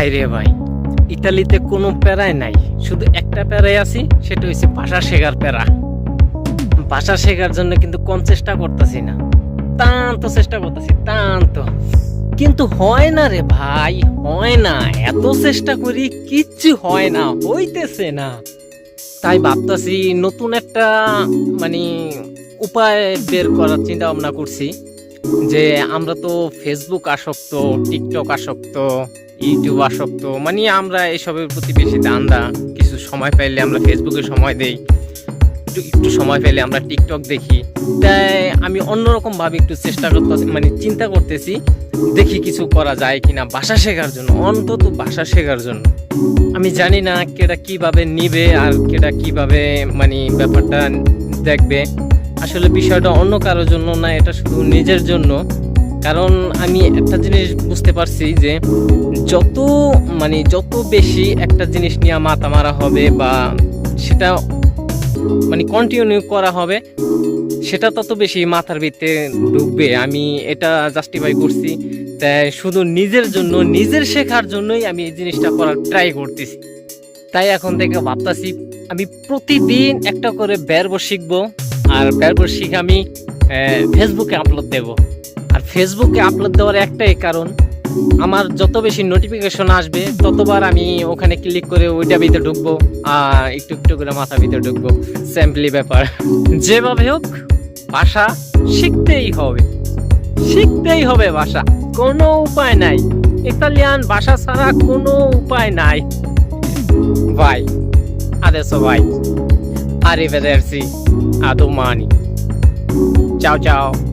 ভাই রে ভাই, ইতালিতে কোনো প্যারাই নাই। শুধু একটা প্যারাই আছি, সেটা হচ্ছে ভাষা শেখার প্যারা। ভাষা শেখার জন্য কিন্তু কম চেষ্টা করতেছি না। তান তো চেষ্টা করতেছি তান তো কিন্তু হয় না রে ভাই, হয় না। এত চেষ্টা করি কিচ্ছু হয় না, হইতেছে না। তাই ভাবতাছি নতুন একটা মানে উপায় বের করার চিন্তা ভাবনা করছি। যে আমরা তো ফেসবুক আসক্ত টিকটক আসক্ত ইউটিউব আসক্ত মানে আমরা এসবের প্রতি বেশি দান্দা। কিছু সময় পাইলে আমরা ফেসবুকে সময় দেই, একটু সময় পেলে আমরা টিকটক দেখি। তাই আমি অন্যরকম ভাবে একটু চেষ্টা করতেছি মানে চিন্তা করতেছি, দেখি কিছু করা যায় কিনা ভাষা শেখার জন্য, অন্তত ভাষা শেখার জন্য। আমি জানি না কেটা কীভাবে নিবে আর কেটা কীভাবে মানে ব্যাপারটা দেখবে। আসলে বিষয়টা অন্য কারোর জন্য না, এটা শুধু নিজের জন্য। কারণ আমি একটা জিনিস বুঝতে পারছি যে যত মানে যত বেশি একটা জিনিস নিয়ে মাথা মারা হবে বা সেটা মানে কন্টিনিউ করা হবে, সেটা তত বেশি মাথার ভিতরে ঢুকবে। আমি এটা জাস্টিফাই করছি তাই শুধু নিজের জন্য, নিজের শেখার জন্যই আমি এই জিনিসটা করার ট্রাই করতেছি। তাই এখন থেকে ভাবতাছি, আমি প্রতিদিন একটা করে ব্যর্ব শিখব। আর তারপর শিখে আমি ফেসবুকে আপলোড দেব। আর ফেসবুকে আপলোড দেওয়ার একটাই কারণ, আমার যত বেশি নোটিফিকেশন আসবে, ততবার আমি ওখানে ক্লিক করে ওইটা ভিতরে ঢুকবো, আর একটু একটু করে মাথা ভিতরে ঢুকবো। স্যাম্পলি ব্যাপার। যেভাবে হোক ভাষা শিখতেই হবে। শিখতেই হবে ভাষা কোনো উপায় নাই। ইতালিয়ান ভাষা ছাড়া কোনো উপায় নাই। ভাই adesso vai arrivederci a domani ciao ciao